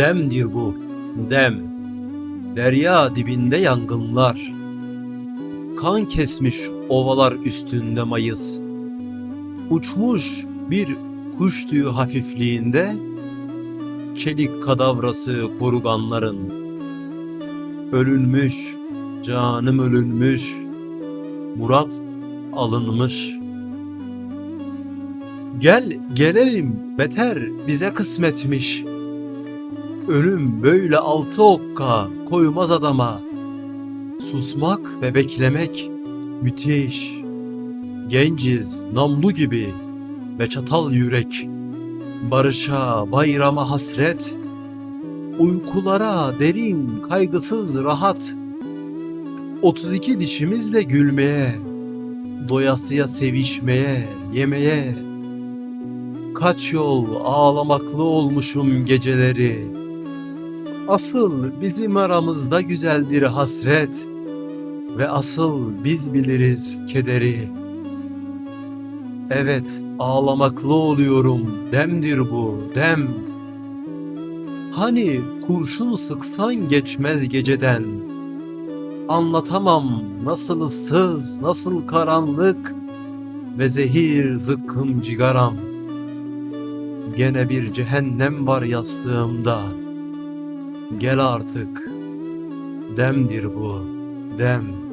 Demdir bu, dem. Derya dibinde yangınlar. Kan kesmiş ovalar üstünde mayıs. Uçmuş bir kuş tüyü hafifliğinde çelik kadavrası koruganların. Ölünmüş, canım ölünmüş, Murat alınmış. Gel gelelim beter bize kısmetmiş. Ölüm böyle altı okka koymaz adama. Susmak ve beklemek müthiş. Genciz namlu gibi ve çatal yürek. Barışa, bayrama hasret. Uykulara derin, kaygısız rahat. 32 dişimizle gülmeye, doyasıya sevişmeye, yemeye. Kaç yol ağlamaklı olmuşum geceleri. Asıl bizim aramızda güzeldir hasret ve asıl biz biliriz kederi. Evet, ağlamaklı oluyorum. Demdir bu, dem. Hani kurşun sıksan geçmez geceden. Anlatamam nasıl ıssız, nasıl karanlık ve zehir zıkkım cigaram. Gene bir cehennem var yastığımda. Gel artık. Demdir bu, dem.